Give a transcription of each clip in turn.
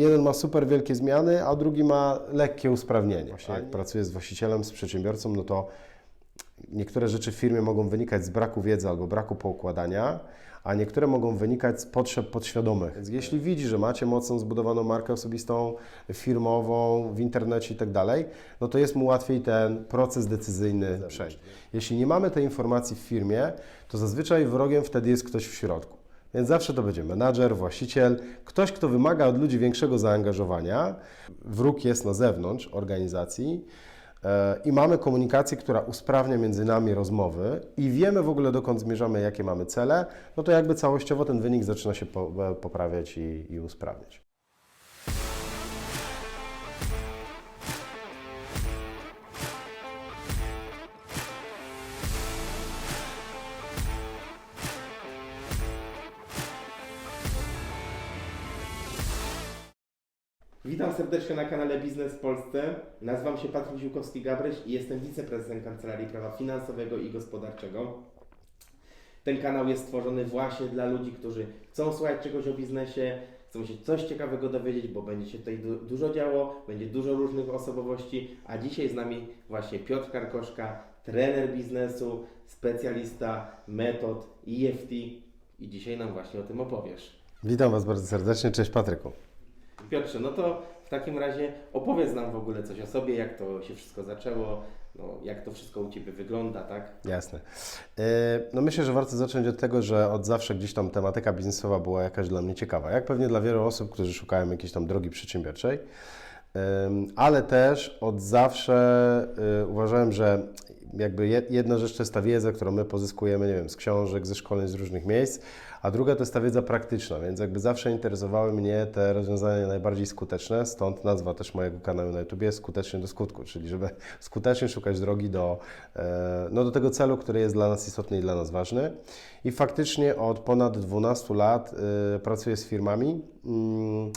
jeden ma super wielkie zmiany, a drugi ma lekkie usprawnienie. Właśnie jak pracuję z właścicielem, z przedsiębiorcą, no to niektóre rzeczy w firmie mogą wynikać z braku wiedzy albo braku poukładania, a niektóre mogą wynikać z potrzeb podświadomych. Więc jeśli widzi, że macie mocno zbudowaną markę osobistą, firmową, w internecie i tak dalej, no to jest mu łatwiej ten proces decyzyjny przejść. Jeśli nie mamy tej informacji w firmie, to zazwyczaj wrogiem wtedy jest ktoś w środku. Więc zawsze to będzie menadżer, właściciel, ktoś, kto wymaga od ludzi większego zaangażowania. Wróg jest na zewnątrz organizacji e, i mamy komunikację, która usprawnia między nami rozmowy i wiemy w ogóle dokąd zmierzamy, jakie mamy cele, no to jakby całościowo ten wynik zaczyna się e, poprawiać i, i usprawniać. Witam serdecznie na kanale Biznes w Polsce. Nazywam się Patryk Ziłkowski-Gabryś i jestem wiceprezesem Kancelarii Prawa Finansowego i Gospodarczego. Ten kanał jest stworzony właśnie dla ludzi, którzy chcą słuchać czegoś o biznesie, chcą się coś ciekawego dowiedzieć, bo będzie się tutaj du- dużo działo, będzie dużo różnych osobowości, a dzisiaj z nami właśnie Piotr Karkoszka, trener biznesu, specjalista metod EFT i dzisiaj nam właśnie o tym opowiesz. Witam Was bardzo serdecznie, cześć Patryku. Piotrze, no to w takim razie opowiedz nam w ogóle coś o sobie, jak to się wszystko zaczęło, no, jak to wszystko u Ciebie wygląda, tak? Jasne. E, No myślę, że warto zacząć od tego, że od zawsze gdzieś tam tematyka biznesowa była jakaś dla mnie ciekawa. Jak pewnie dla wielu osób, którzy szukają jakiejś tam drogi przedsiębiorczej. Ale też od zawsze y, uważałem, że jakby jed- jedna rzecz to jest ta wiedza, którą my pozyskujemy, nie wiem, z książek, ze szkoleń, z różnych miejsc, a druga to jest ta wiedza praktyczna, więc jakby zawsze interesowały mnie te rozwiązania najbardziej skuteczne, stąd nazwa też mojego kanału na YouTube skutecznie do skutku, czyli żeby skutecznie szukać drogi do, e, no do tego celu, który jest dla nas istotny i dla nas ważny. I faktycznie od ponad 12 lat y, pracuję z firmami. Mm,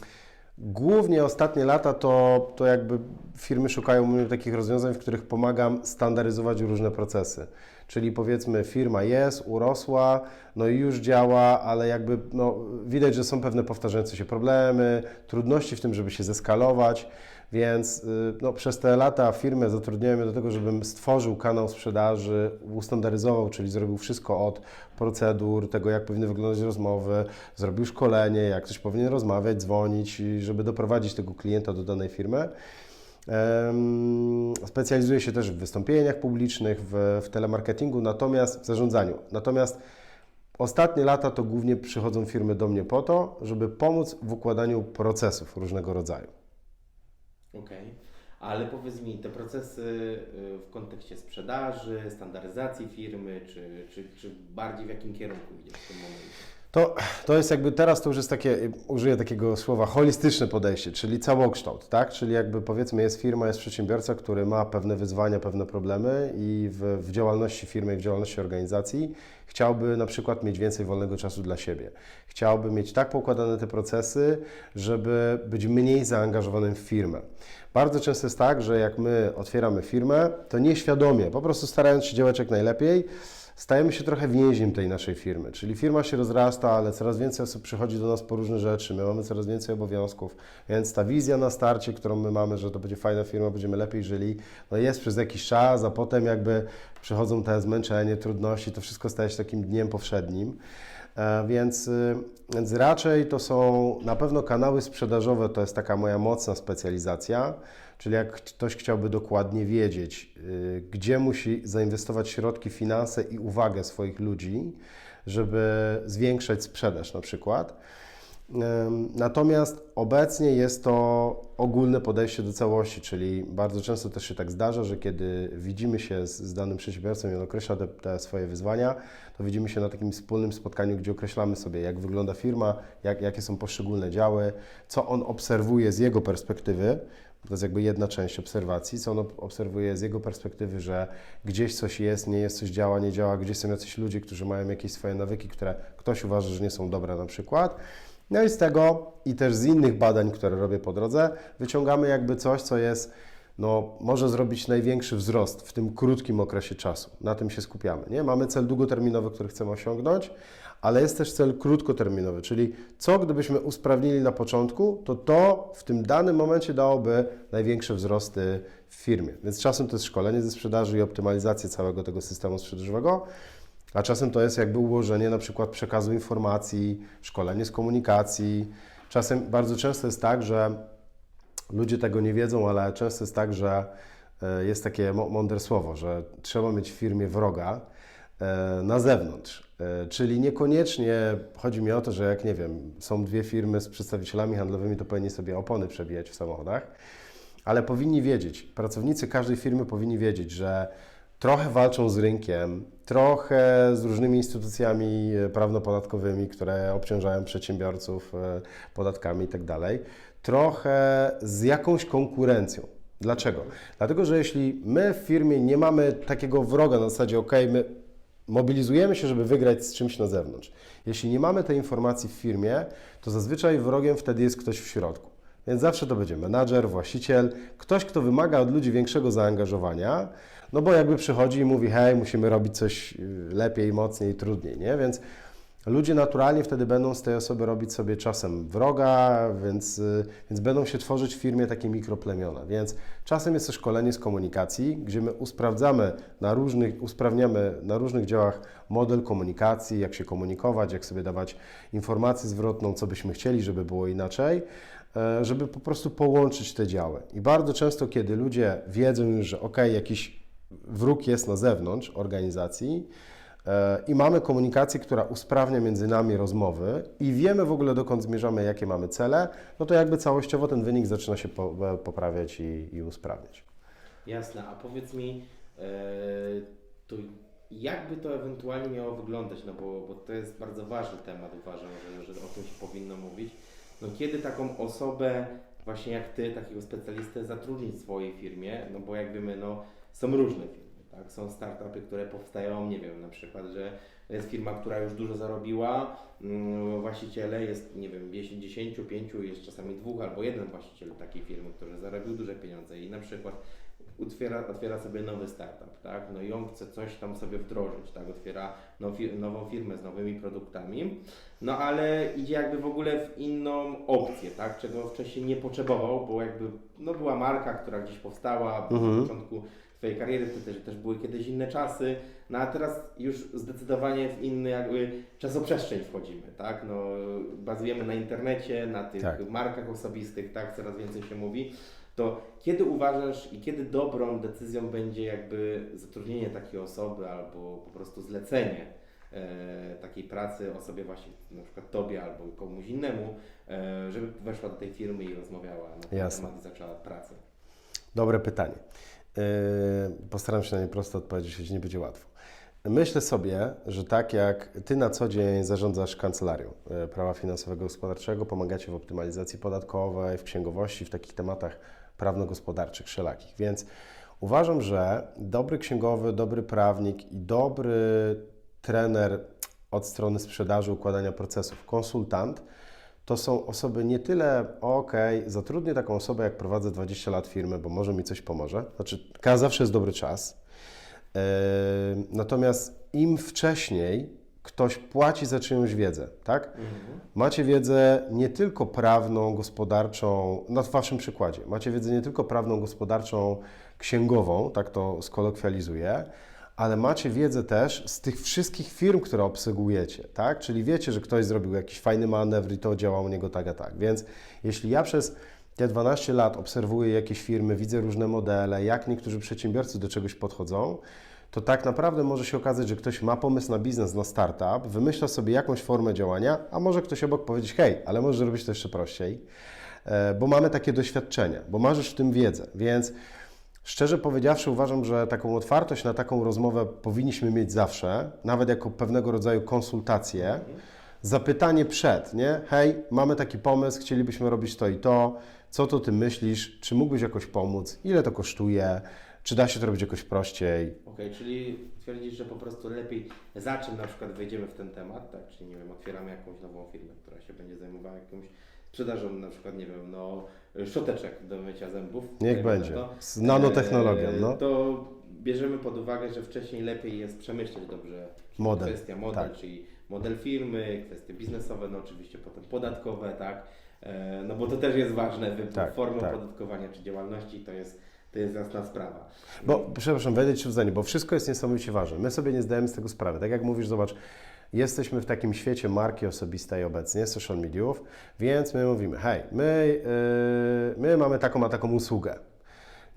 Głównie ostatnie lata to, to jakby firmy szukają mnie takich rozwiązań, w których pomagam standaryzować różne procesy. Czyli powiedzmy firma jest, urosła, no i już działa, ale jakby no, widać, że są pewne powtarzające się problemy, trudności w tym, żeby się zeskalować, więc y, no, przez te lata firmę zatrudniałem do tego, żebym stworzył kanał sprzedaży, ustandaryzował, czyli zrobił wszystko od procedur, tego jak powinny wyglądać rozmowy, zrobił szkolenie, jak ktoś powinien rozmawiać, dzwonić, żeby doprowadzić tego klienta do danej firmy. Em, Specjalizuję się też w wystąpieniach publicznych, w, w telemarketingu, natomiast w zarządzaniu. Natomiast ostatnie lata to głównie przychodzą firmy do mnie po to, żeby pomóc w układaniu procesów różnego rodzaju. Okej. Ale powiedz mi, te procesy y, w kontekście sprzedaży, standaryzacji firmy, czy, czy, czy bardziej w jakim kierunku idziesz w tym momencie? To, to jest jakby teraz to już jest takie, użyję takiego słowa, holistyczne podejście, czyli całokształt, tak? Czyli jakby powiedzmy jest firma, jest przedsiębiorca, który ma pewne wyzwania, pewne problemy i w, w działalności firmy, w działalności organizacji chciałby na przykład mieć więcej wolnego czasu dla siebie. Chciałby mieć tak poukładane te procesy, żeby być mniej zaangażowanym w firmę. Bardzo często jest tak, że jak my otwieramy firmę, to nieświadomie, po prostu starając się działać jak najlepiej, stajemy się trochę więźniem tej naszej firmy. Czyli firma się rozrasta, ale coraz więcej osób przychodzi do nas po różne rzeczy, my mamy coraz więcej obowiązków, więc ta wizja na starcie, którą my mamy, że to będzie fajna firma, będziemy lepiej żyli, no jest przez jakiś czas, a potem jakby przychodzą te zmęczenie, trudności, to wszystko staje się takim dniem powszednim. E, Więc, y, więc raczej to są na pewno kanały sprzedażowe, to jest taka moja mocna specjalizacja, czyli jak ktoś chciałby dokładnie wiedzieć, y, gdzie musi zainwestować środki, finanse i uwagę swoich ludzi, żeby zwiększać sprzedaż na przykład. Natomiast obecnie jest to ogólne podejście do całości, czyli bardzo często też się tak zdarza, że kiedy widzimy się z, z danym przedsiębiorcą i on określa te, te swoje wyzwania, to widzimy się na takim wspólnym spotkaniu, gdzie określamy sobie, jak wygląda firma, jak, jakie są poszczególne działy, co on obserwuje z jego perspektywy. To jest jakby jedna część obserwacji, co on ob- obserwuje z jego perspektywy, że gdzieś coś jest, nie jest, coś działa, nie działa, gdzieś są jacyś ludzie, którzy mają jakieś swoje nawyki, które ktoś uważa, że nie są dobre na przykład. No i z tego i też z innych badań, które robię po drodze, wyciągamy jakby coś, co jest, no, może zrobić największy wzrost w tym krótkim okresie czasu. Na tym się skupiamy. Nie? Mamy cel długoterminowy, który chcemy osiągnąć, ale jest też cel krótkoterminowy, czyli co gdybyśmy usprawnili na początku, to to w tym danym momencie dałoby największe wzrosty w firmie. Więc czasem to jest szkolenie ze sprzedaży i optymalizacja całego tego systemu sprzedażowego, a czasem to jest jakby ułożenie na przykład przekazu informacji, szkolenie z komunikacji. Czasem bardzo często jest tak, że ludzie tego nie wiedzą, ale często jest tak, że e, jest takie mądre słowo, że trzeba mieć w firmie wroga e, na zewnątrz. E, Czyli niekoniecznie chodzi mi o to, że jak nie wiem, są dwie firmy z przedstawicielami handlowymi, to powinni sobie opony przebijać w samochodach, ale powinni wiedzieć, pracownicy każdej firmy powinni wiedzieć, że trochę walczą z rynkiem, trochę z różnymi instytucjami e, prawno-podatkowymi, które obciążają przedsiębiorców e, podatkami itd., trochę z jakąś konkurencją. Dlaczego? Dlatego, że jeśli my w firmie nie mamy takiego wroga na zasadzie, ok, my mobilizujemy się, żeby wygrać z czymś na zewnątrz. Jeśli nie mamy tej informacji w firmie, to zazwyczaj wrogiem wtedy jest ktoś w środku. Więc zawsze to będzie menadżer, właściciel, ktoś, kto wymaga od ludzi większego zaangażowania, no bo jakby przychodzi i mówi, hej, musimy robić coś y, lepiej, mocniej, trudniej, nie? Więc ludzie naturalnie wtedy będą z tej osoby robić sobie czasem wroga, więc, y, więc będą się tworzyć w firmie takie mikroplemiona. Więc czasem jest to szkolenie z komunikacji, gdzie my usprawdzamy na różnych, usprawniamy na różnych działach model komunikacji, jak się komunikować, jak sobie dawać informację zwrotną, co byśmy chcieli, żeby było inaczej, żeby po prostu połączyć te działy. I bardzo często, kiedy ludzie wiedzą już, że ok, jakiś wróg jest na zewnątrz organizacji, E, i mamy komunikację, która usprawnia między nami rozmowy i wiemy w ogóle dokąd zmierzamy, jakie mamy cele, no to jakby całościowo ten wynik zaczyna się e, poprawiać i, i usprawniać. Jasne, a powiedz mi, e, to jakby to ewentualnie miało wyglądać, no bo, bo to jest bardzo ważny temat, uważam, że, że o tym się powinno mówić. No kiedy taką osobę, właśnie jak Ty, takiego specjalistę zatrudnić w swojej firmie, no bo jak wiemy, no są różne firmy, tak? Są startupy, które powstają, nie wiem, na przykład, że jest firma, która już dużo zarobiła, mm, właściciele jest, nie wiem, 10, 10, 5, jest czasami dwóch albo jeden właściciel takiej firmy, który zarobił duże pieniądze i na przykład otwiera, otwiera sobie nowy startup, tak? No i on chce coś tam sobie wdrożyć, tak? Otwiera now, nową firmę z nowymi produktami, no ale idzie jakby w ogóle w inną opcję, tak? Czego wcześniej nie potrzebował, bo jakby, no była marka, która gdzieś powstała Mhm. na początku Twojej kariery, to też, też były kiedyś inne czasy, no a teraz już zdecydowanie w inny jakby czasoprzestrzeń wchodzimy, tak? No, bazujemy na internecie, na tych Tak. markach osobistych, tak? Coraz więcej się mówi. To kiedy uważasz i kiedy dobrą decyzją będzie jakby zatrudnienie takiej osoby albo po prostu zlecenie e, takiej pracy osobie właśnie, na przykład Tobie albo komuś innemu, e, żeby weszła do tej firmy i rozmawiała na ten Jasne. temat i zaczęła pracę? Dobre pytanie. Yy, Postaram się na nie prosto odpowiedzieć, choć nie będzie łatwo. Myślę sobie, że tak jak Ty na co dzień zarządzasz kancelarią e, prawa finansowego i gospodarczego, pomagacie w optymalizacji podatkowej, w księgowości, w takich tematach prawno-gospodarczych, wszelakich. Więc uważam, że dobry księgowy, dobry prawnik i dobry trener od strony sprzedaży, układania procesów, konsultant, to są osoby nie tyle, ok, zatrudnię taką osobę, jak prowadzę 20 lat firmy, bo może mi coś pomoże. Znaczy, zawsze jest dobry czas. Yy, Natomiast im wcześniej ktoś płaci za czyjąś wiedzę, tak? Macie wiedzę nie tylko prawną, gospodarczą, na Waszym przykładzie, macie wiedzę nie tylko prawną, gospodarczą, księgową, tak to skolokwializuję, ale macie wiedzę też z tych wszystkich firm, które obsługujecie, tak? Czyli wiecie, że ktoś zrobił jakiś fajny manewr i to działa u niego tak a tak. Więc jeśli ja przez te 12 lat obserwuję jakieś firmy, widzę różne modele, jak niektórzy przedsiębiorcy do czegoś podchodzą, to tak naprawdę może się okazać, że ktoś ma pomysł na biznes, na startup, wymyśla sobie jakąś formę działania, a może ktoś obok powiedzieć, hej, ale możesz zrobić to jeszcze prościej, e, bo mamy takie doświadczenia, bo masz już w tym wiedzę, więc szczerze powiedziawszy uważam, że taką otwartość na taką rozmowę powinniśmy mieć zawsze, nawet jako pewnego rodzaju konsultację, zapytanie przed, nie? Hej, mamy taki pomysł, chcielibyśmy robić to i to, co to Ty myślisz, czy mógłbyś jakoś pomóc, ile to kosztuje, czy da się to robić jakoś prościej, Okej, czyli twierdzisz, że po prostu lepiej za czym na przykład wejdziemy w ten temat, tak? Czyli nie wiem, otwieramy jakąś nową firmę, która się będzie zajmowała jakąś sprzedażą na przykład, nie wiem, no szczoteczek do mycia zębów. Niech Nie wiem, będzie. to- Z nanotechnologią, no. To bierzemy pod uwagę, że wcześniej lepiej jest przemyśleć dobrze Model, kwestia model, tak. czyli model firmy, kwestie biznesowe, no oczywiście potem podatkowe, tak, e, no bo to też jest ważne, wybór Tak, formy tak. opodatkowania czy działalności, to jest, to jest jasna sprawa. Bo, przepraszam, wejdę Ci w zdanie, bo wszystko jest niesamowicie ważne. My sobie nie zdajemy z tego sprawy. Tak jak mówisz, zobacz, jesteśmy w takim świecie marki osobistej obecnie, social mediów, więc my mówimy, hej, my, yy, my mamy taką a taką usługę.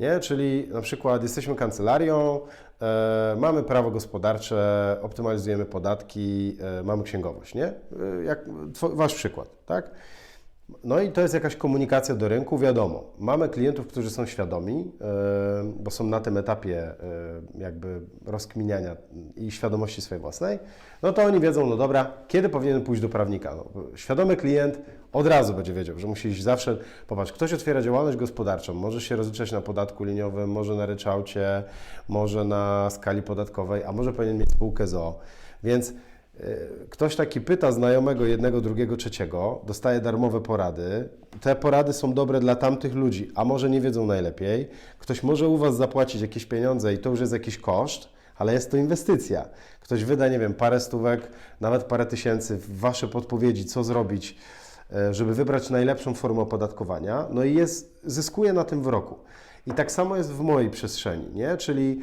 Nie? Czyli na przykład jesteśmy kancelarią, e, mamy prawo gospodarcze, optymalizujemy podatki, e, mamy księgowość, nie? E, jak wasz przykład, tak? No i to jest jakaś komunikacja do rynku, wiadomo. Mamy klientów, którzy są świadomi, e, bo są na tym etapie e, jakby rozkminiania i świadomości swojej własnej, no to oni wiedzą, no dobra, kiedy powinienem pójść do prawnika. No, świadomy klient od razu będzie wiedział, że musi iść zawsze, popatrz, ktoś otwiera działalność gospodarczą, może się rozliczać na podatku liniowym, może na ryczałcie, może na skali podatkowej, a może powinien mieć spółkę ZO, więc Ktoś taki pyta znajomego jednego, drugiego, trzeciego, dostaje darmowe porady. Te porady są dobre dla tamtych ludzi, a może nie wiedzą najlepiej. Ktoś może u Was zapłacić jakieś pieniądze i to już jest jakiś koszt, ale jest to inwestycja. Ktoś wyda, nie wiem, parę stówek, nawet parę tysięcy w Wasze podpowiedzi, co zrobić, e, żeby wybrać najlepszą formę opodatkowania, no i jest, zyskuje na tym w roku. I tak samo jest w mojej przestrzeni, nie? Czyli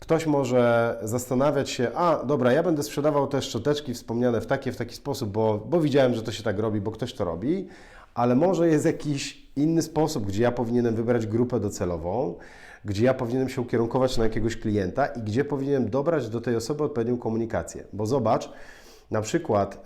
Ktoś może zastanawiać się, a dobra, ja będę sprzedawał te szczoteczki wspomniane w taki, w taki sposób, bo, bo widziałem, że to się tak robi, bo ktoś to robi, ale może jest jakiś inny sposób, gdzie ja powinienem wybrać grupę docelową, gdzie ja powinienem się ukierunkować na jakiegoś klienta i gdzie powinienem dobrać do tej osoby odpowiednią komunikację. Bo zobacz, na przykład yy,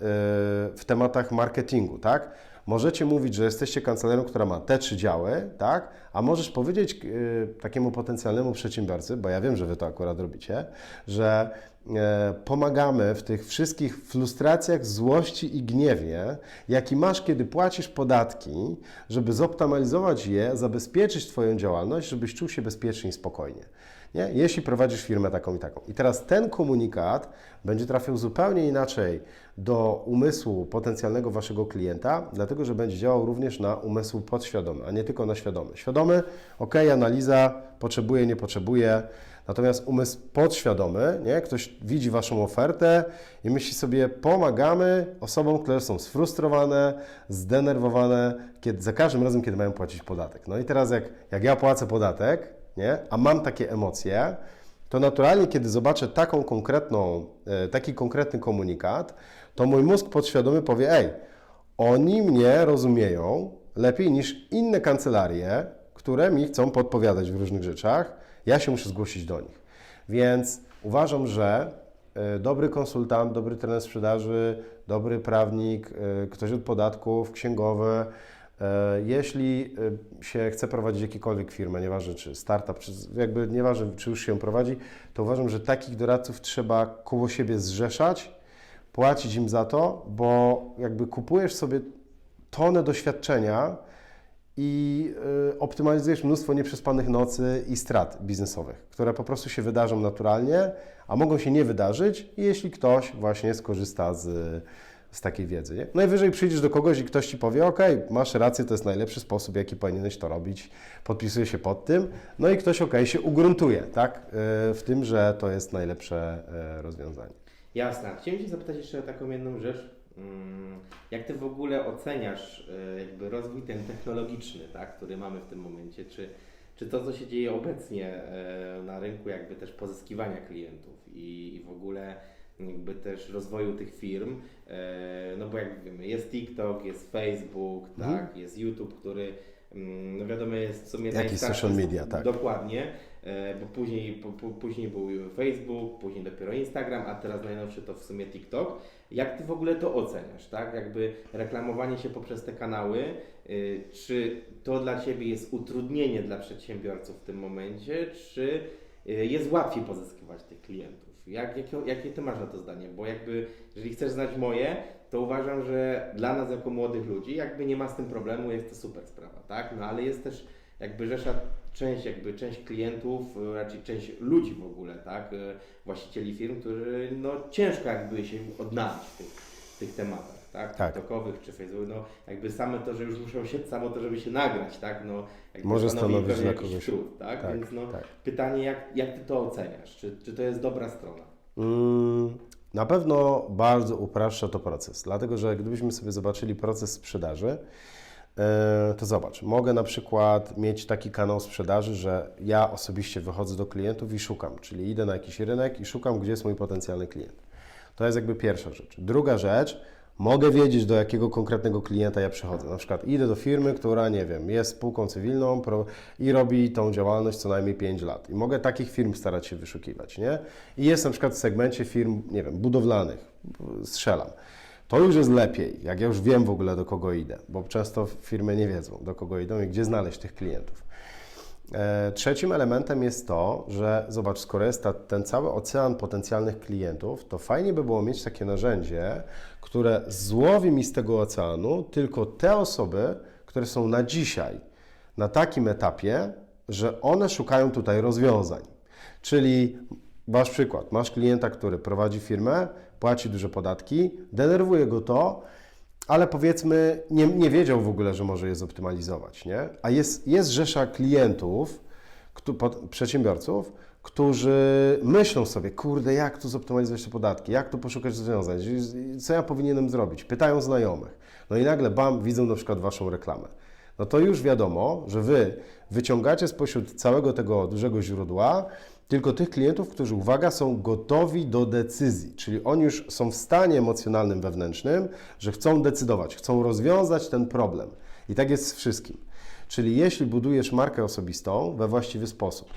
w tematach marketingu, tak? Możecie mówić, że jesteście kancelarią, która ma te trzy działy, tak? A możesz powiedzieć yy, takiemu potencjalnemu przedsiębiorcy, bo ja wiem, że Wy to akurat robicie, że e, pomagamy w tych wszystkich frustracjach, złości i gniewie, jaki masz, kiedy płacisz podatki, żeby zoptymalizować je, zabezpieczyć Twoją działalność, żebyś czuł się bezpiecznie i spokojnie. Nie? Jeśli prowadzisz firmę taką i taką. I teraz ten komunikat będzie trafiał zupełnie inaczej do umysłu potencjalnego waszego klienta, dlatego że będzie działał również na umysł podświadomy, a nie tylko na świadomy. Świadomy, ok, analiza, potrzebuje, nie potrzebuje. Natomiast umysł podświadomy, nie? ktoś widzi Waszą ofertę i myśli sobie, pomagamy osobom, które są sfrustrowane, zdenerwowane kiedy, za każdym razem, kiedy mają płacić podatek. No i teraz jak, jak ja płacę podatek, nie? a mam takie emocje, to naturalnie, kiedy zobaczę taką konkretną, e, taki konkretny komunikat, to mój mózg podświadomy powie, ej, oni mnie rozumieją lepiej niż inne kancelarie, które mi chcą podpowiadać w różnych rzeczach. Ja się muszę zgłosić do nich. Więc uważam, że e, dobry konsultant, dobry trener sprzedaży, dobry prawnik, e, ktoś od podatków, księgowy, jeśli e, się chce prowadzić jakiekolwiek firmę, nieważne czy startup, czy jakby nieważne czy już się prowadzi, to uważam, że takich doradców trzeba koło siebie zrzeszać, płacić im za to, bo jakby kupujesz sobie tonę doświadczenia i y, optymalizujesz mnóstwo nieprzespanych nocy i strat biznesowych, które po prostu się wydarzą naturalnie, a mogą się nie wydarzyć, jeśli ktoś właśnie skorzysta z, z takiej wiedzy. Nie? Najwyżej przyjdziesz do kogoś i ktoś ci powie, ok, masz rację, to jest najlepszy sposób, jaki powinieneś to robić, podpisuje się pod tym, no i ktoś ok, się ugruntuje tak? y, w tym, że to jest najlepsze y, rozwiązanie. Jasne. Chciałem Cię zapytać jeszcze o taką jedną rzecz. Mm, Jak Ty w ogóle oceniasz e, jakby rozwój ten technologiczny, tak, który mamy w tym momencie? Czy, czy to, co się dzieje obecnie na rynku jakby też pozyskiwania klientów i, i w ogóle jakby też rozwoju tych firm, e, no bo jak wiemy, jest TikTok, jest Facebook, Mhm. tak, jest YouTube, który mm, no wiadomo jest w sumie najstarszy social media, tak. Dokładnie, e, bo później, po, po, później był Facebook, później dopiero Instagram, a teraz najnowszy to w sumie TikTok. Jak Ty w ogóle to oceniasz, tak? Jakby reklamowanie się poprzez te kanały, y, czy to dla Ciebie jest utrudnienie dla przedsiębiorców w tym momencie, czy jest łatwiej pozyskiwać tych klientów? Jak, jakie, jakie Ty masz na to zdanie? Bo jakby, jeżeli chcesz znać moje, to uważam, że dla nas jako młodych ludzi jakby nie ma z tym problemu, jest to super sprawa, tak? No ale jest też jakby rzesza, część jakby, część klientów, y, raczej część ludzi w ogóle, tak? Y, Właścicieli firm, którzy no ciężko jakby się odnaleźć w tych, w tych tematach, tak? Tak. TikTokowych czy Facebook, no jakby same to, że już muszą się, samo to, żeby się nagrać, tak? No, jakby Może stanowi stanowić dla jakiś kogoś- trud, tak? tak, Więc no, tak. pytanie, jak, jak Ty to oceniasz? Czy, czy to jest dobra strona? Mm, Na pewno bardzo upraszcza to proces, dlatego że gdybyśmy sobie zobaczyli proces sprzedaży, e, to zobacz, mogę na przykład mieć taki kanał sprzedaży, że ja osobiście wychodzę do klientów i szukam, czyli idę na jakiś rynek i szukam, gdzie jest mój potencjalny klient. To jest jakby pierwsza rzecz. Druga rzecz, mogę wiedzieć, do jakiego konkretnego klienta ja przychodzę. Na przykład idę do firmy, która, nie wiem, jest spółką cywilną i robi tą działalność co najmniej 5 lat. I mogę takich firm starać się wyszukiwać, nie? I jest na przykład w segmencie firm, nie wiem, budowlanych, strzelam. To już jest lepiej, jak ja już wiem w ogóle do kogo idę, bo często firmy nie wiedzą do kogo idą i gdzie znaleźć tych klientów. E, Trzecim elementem jest to, że zobacz, skoro jest ta, ten cały ocean potencjalnych klientów, to fajnie by było mieć takie narzędzie, które złowi mi z tego oceanu tylko te osoby, które są na dzisiaj na takim etapie, że one szukają tutaj rozwiązań. Czyli masz przykład, masz klienta, który prowadzi firmę, płaci duże podatki, denerwuje go to, ale powiedzmy nie, nie wiedział w ogóle, że może je zoptymalizować, nie? A jest, jest rzesza klientów, pod- przedsiębiorców, którzy myślą sobie, kurde, jak tu zoptymalizować te podatki, jak tu poszukać rozwiązań, co ja powinienem zrobić? Pytają znajomych. No i nagle, bam, widzą na przykład Waszą reklamę. No to już wiadomo, że Wy wyciągacie spośród całego tego dużego źródła tylko tych klientów, którzy, uwaga, są gotowi do decyzji, czyli oni już są w stanie emocjonalnym, wewnętrznym, że chcą decydować, chcą rozwiązać ten problem. I tak jest z wszystkim. Czyli jeśli budujesz markę osobistą we właściwy sposób,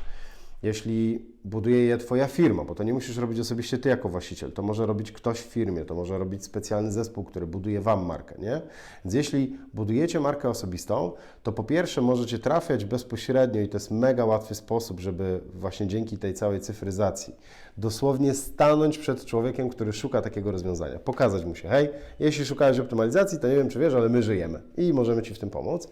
jeśli buduje je Twoja firma, bo to nie musisz robić osobiście Ty jako właściciel, to może robić ktoś w firmie, to może robić specjalny zespół, który buduje Wam markę, nie? Więc jeśli budujecie markę osobistą, to po pierwsze możecie trafiać bezpośrednio i to jest mega łatwy sposób, żeby właśnie dzięki tej całej cyfryzacji dosłownie stanąć przed człowiekiem, który szuka takiego rozwiązania, pokazać mu się, hej, jeśli szukałeś optymalizacji, to nie wiem, czy wiesz, ale my żyjemy i możemy Ci w tym pomóc.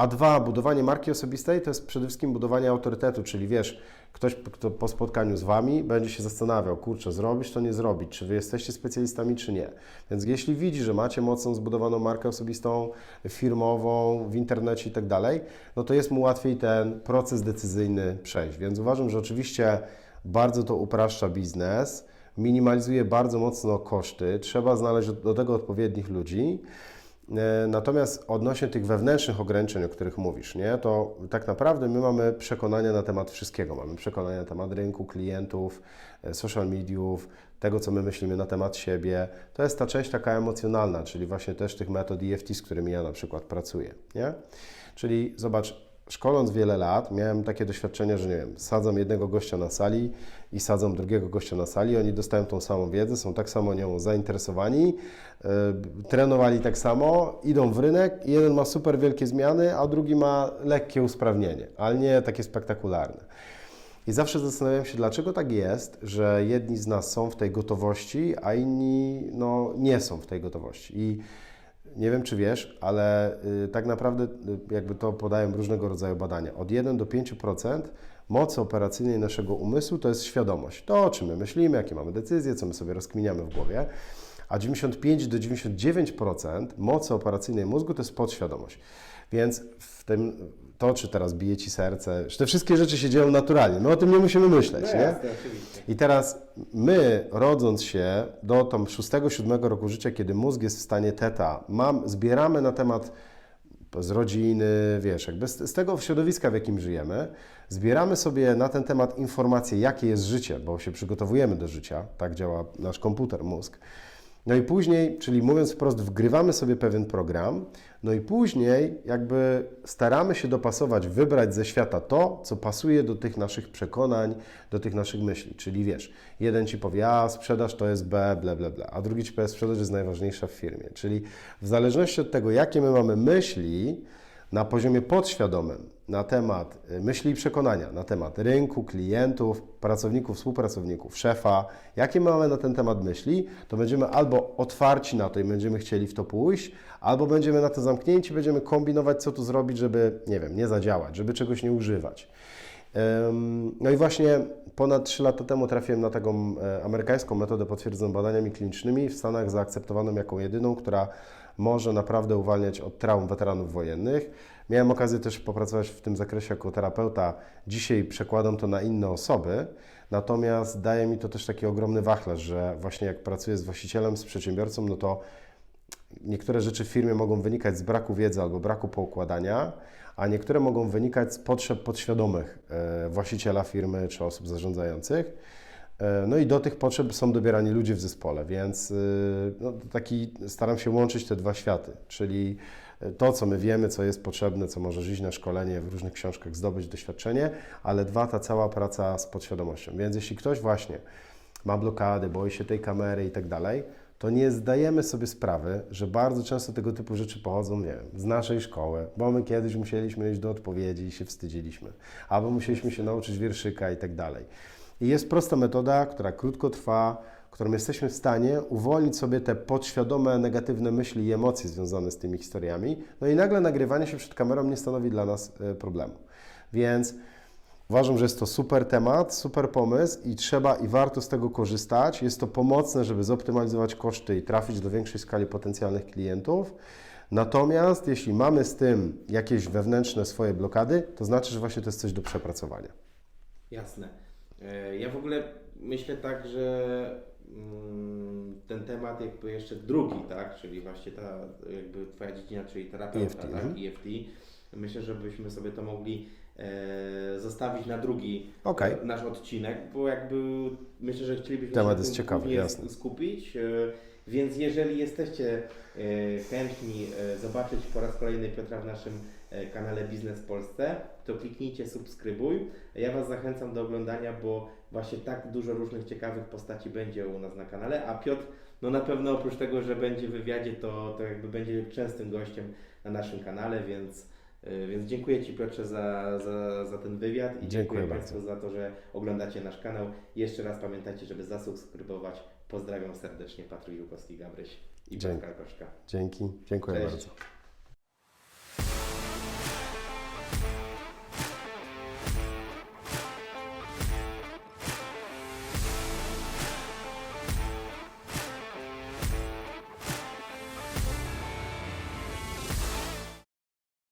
A dwa, budowanie marki osobistej to jest przede wszystkim budowanie autorytetu, czyli wiesz, ktoś, kto po spotkaniu z Wami będzie się zastanawiał, kurczę, zrobić to nie zrobić, czy Wy jesteście specjalistami, czy nie. Więc jeśli widzi, że macie mocną zbudowaną markę osobistą, firmową, w internecie i tak dalej, no to jest mu łatwiej ten proces decyzyjny przejść. Więc uważam, że oczywiście bardzo to upraszcza biznes, minimalizuje bardzo mocno koszty, trzeba znaleźć do tego odpowiednich ludzi. E, Natomiast odnośnie tych wewnętrznych ograniczeń, o których mówisz, nie, to tak naprawdę my mamy przekonania na temat wszystkiego. Mamy przekonania na temat rynku, klientów, e, social mediów, tego, co my myślimy na temat siebie. To jest ta część taka emocjonalna, czyli właśnie też tych metod EFT, z którymi ja na przykład pracuję. Nie? Czyli zobacz, szkoląc wiele lat, miałem takie doświadczenie, że nie wiem, sadzam jednego gościa na sali i sadzam drugiego gościa na sali, oni dostają tą samą wiedzę, są tak samo nią zainteresowani, yy, trenowali tak samo, idą w rynek i jeden ma super wielkie zmiany, a drugi ma lekkie usprawnienie, ale nie takie spektakularne. I zawsze zastanawiam się, dlaczego tak jest, że jedni z nas są w tej gotowości, a inni no, nie są w tej gotowości. I nie wiem, czy wiesz, ale y, tak naprawdę y, jakby to podają różnego rodzaju badania. Od 1 do 5% mocy operacyjnej naszego umysłu to jest świadomość. To, o czym my myślimy, jakie mamy decyzje, co my sobie rozkminiamy w głowie. A 95 do 99% mocy operacyjnej mózgu to jest podświadomość. Więc w tym, to, czy teraz bije Ci serce, że te wszystkie rzeczy się dzieją naturalnie. My o tym nie musimy myśleć, No nie? jasne. I teraz my, rodząc się do tam 6-7 roku życia, kiedy mózg jest w stanie teta, mam, zbieramy na temat z rodziny, wiesz, jakby z, z tego środowiska, w jakim żyjemy, zbieramy sobie na ten temat informacje, jakie jest życie, bo się przygotowujemy do życia, tak działa nasz komputer, mózg. No i później, czyli mówiąc wprost, wgrywamy sobie pewien program, no i później jakby staramy się dopasować, wybrać ze świata to, co pasuje do tych naszych przekonań, do tych naszych myśli. Czyli wiesz, jeden ci powie, a sprzedaż to jest B, bla, bla, bla, a drugi ci powie, sprzedaż jest najważniejsza w firmie. Czyli w zależności od tego, jakie my mamy myśli, na poziomie podświadomym na temat y, myśli i przekonania, na temat rynku, klientów, pracowników, współpracowników, szefa, jakie mamy na ten temat myśli, to będziemy albo otwarci na to i będziemy chcieli w to pójść, albo będziemy na to zamknięci, będziemy kombinować, co tu zrobić, żeby, nie wiem, nie zadziałać, żeby czegoś nie używać. No i właśnie ponad 3 lata temu trafiłem na taką e, amerykańską metodę potwierdzoną badaniami klinicznymi, w Stanach zaakceptowaną jako jedyną, która może naprawdę uwalniać od traum weteranów wojennych. Miałem okazję też popracować w tym zakresie jako terapeuta. Dzisiaj przekładam to na inne osoby, natomiast daje mi to też taki ogromny wachlarz, że właśnie jak pracuję z właścicielem, z przedsiębiorcą, no to niektóre rzeczy w firmie mogą wynikać z braku wiedzy albo braku poukładania, a niektóre mogą wynikać z potrzeb podświadomych e, właściciela firmy czy osób zarządzających. E, No i do tych potrzeb są dobierani ludzie w zespole, więc y, no, taki staram się łączyć te dwa światy, czyli to, co my wiemy, co jest potrzebne, co może żyć na szkolenie, w różnych książkach zdobyć doświadczenie, ale dwa, ta cała praca z podświadomością. Więc jeśli ktoś właśnie ma blokady, boi się tej kamery i tak dalej, to nie zdajemy sobie sprawy, że bardzo często tego typu rzeczy pochodzą, nie wiem, z naszej szkoły, bo my kiedyś musieliśmy iść do odpowiedzi i się wstydziliśmy, albo musieliśmy się nauczyć wierszyka i tak dalej. I jest prosta metoda, która krótko trwa, którą jesteśmy w stanie uwolnić sobie te podświadome negatywne myśli i emocje związane z tymi historiami, no i nagle nagrywanie się przed kamerą nie stanowi dla nas e, problemu. Więc Uważam, że jest to super temat, super pomysł i trzeba i warto z tego korzystać. Jest to pomocne, żeby zoptymalizować koszty i trafić do większej skali potencjalnych klientów. Natomiast jeśli mamy z tym jakieś wewnętrzne swoje blokady, to znaczy, że właśnie to jest coś do przepracowania. Jasne. E, Ja w ogóle myślę tak, że mm, ten temat jakby jeszcze drugi, tak, czyli właśnie ta jakby Twoja dziedzina, czyli terapeuta, EFT, tak, mhm. EFT. Myślę, że byśmy sobie to mogli e, zostawić na drugi Okej. e, nasz odcinek, bo jakby myślę, że chcielibyśmy Temat się jest ciekawy, jasne. skupić. E, więc jeżeli jesteście e, chętni e, zobaczyć po raz kolejny Piotra w naszym kanale Biznes Polsce, to kliknijcie subskrybuj. Ja Was zachęcam do oglądania, bo właśnie tak dużo różnych ciekawych postaci będzie u nas na kanale, a Piotr, no na pewno oprócz tego, że będzie w wywiadzie, to, to jakby będzie częstym gościem na naszym kanale, więc, e, więc dziękuję Ci Piotrze za, za, za ten wywiad i Dziękuję dziękuję. Państwu za to, że oglądacie nasz kanał. Jeszcze raz pamiętajcie, żeby zasubskrybować. Pozdrawiam serdecznie, Patryk Jukowski-Gabryś i Dzięki. Dzięki, dziękuję Cześć. bardzo.